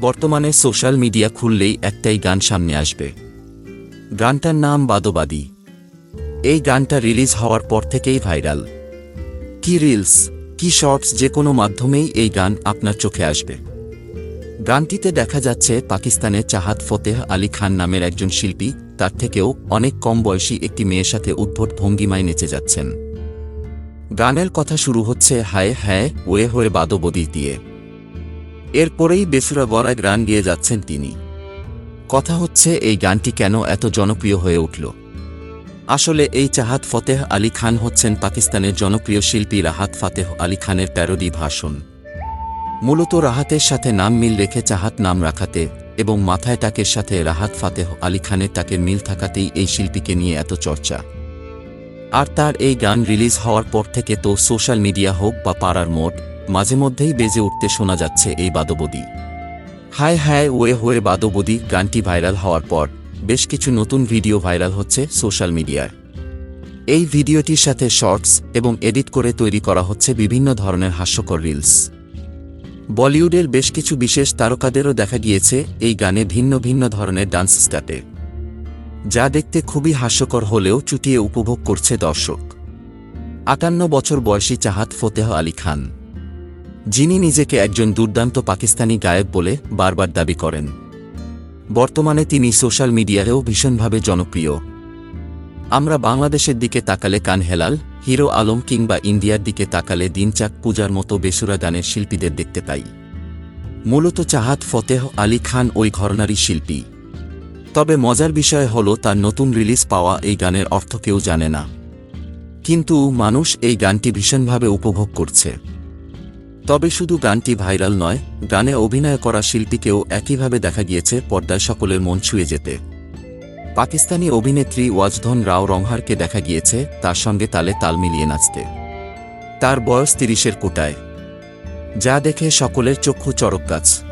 বর্তমানে social media খুললেই একটাই গান সামনে আসবে। গানটার নাম বাদবাদী। এই গানটা রিলিজ হওয়ার পর থেকেই ভাইরাল। কি রিলস, কি শর্টস, যে কোনো মাধ্যমেই এই গান আপনার চোখে আসবে। গানটিতে দেখা যাচ্ছে পাকিস্তানের চাহাত ফতেহ আলী খান নামের একজন শিল্পী, তার থেকেও অনেক কম বয়সী একটি মেয়ের সাথে উদ্ভট ভঙ্গিমায় নেচে যাচ্ছেন। গানের কথা শুরু হচ্ছে হায় হ্যাঁ ওয়ে হয়ে বাদবদি দিয়ে। এরপরেই বেসুরা বরায় গান গিয়ে যাচ্ছেন তিনি। কথা হচ্ছে, এই গানটি কেন এত জনপ্রিয় হয়ে উঠল? আসলে এই চাহাত ফতেহ আলী খান হচ্ছেন পাকিস্তানের জনপ্রিয় শিল্পী রাহাত ফাতেহ আলী খানের প্যারোডি ভাষণ। মূলত রাহাতের সাথে নাম মিল রেখে চাহাত নাম রাখাতে এবং মাথায় টাকের সাথে রাহাত ফাতেহ আলী খানের টাকের মিল থাকাতেই এই শিল্পীকে নিয়ে এত চর্চা। আর তার এই গান রিলিজ হওয়ার পর থেকে তো সোশ্যাল মিডিয়া হোক বা পাড়ার মোড, মাঝে মধ্যেই বেজে উঠতে শোনা যাচ্ছে এই বাদবদি। হায় হায় ওয়ে হয়ে বাদবদি, গানটি ভাইরাল হওয়ার পর বেশ কিছু নতুন ভিডিও ভাইরাল হচ্ছে সোশ্যাল মিডিয়ায়। এই ভিডিওটির সাথে শর্টস এবং এডিট করে তৈরি করা হচ্ছে বিভিন্ন ধরনের হাস্যকর রিলস। বলিউডের বেশ কিছু বিশেষ তারকাদেরও দেখা গিয়েছে এই গানে ভিন্ন ভিন্ন ধরনের ডান্স স্টাটে। যা দেখতে খুবই হাস্যকর হলেও চুটিয়ে উপভোগ করছে দর্শক। আটান্ন বছর বয়সী চাহাত ফতেহ আলী খান। যিনি নিজেকে একজন দুর্দান্ত পাকিস্তানি গায়ক বলে বারবার দাবি করেন। বর্তমানে তিনি সোশ্যাল মিডিয়ায়ও ভীষণভাবে জনপ্রিয়। আমরা বাংলাদেশের দিকে তাকালে কান হেলাল, হিরো আলম কিংবা ইন্ডিয়ার দিকে তাকালে দিনচাক পূজার মতো বেসুরা গানের শিল্পীদের দেখতে পাই। মূলত চাহাত ফতেহ আলী খান ওই ঘরনারী শিল্পী। তবে মজার বিষয় হল তার নতুন রিলিজ পাওয়া এই গানের অর্থ কেউ জানে না। কিন্তু মানুষ এই গানটি ভীষণভাবে উপভোগ করছে। তবে শুধু গানটি ভাইরাল নয়, গানে অভিনয় করা শিল্পীকেও একইভাবে দেখা গিয়েছে পর্দায় সকলের মন ছুঁয়ে যেতে। পাকিস্তানি অভিনেত্রী ওয়াজধন রাও রংহারকে দেখা গিয়েছে, তার সঙ্গে তালে তাল মিলিয়ে নাচতে। তার বয়স তিরিশের কোটায়। যা দেখে সকলের চক্ষু চরক গাছ।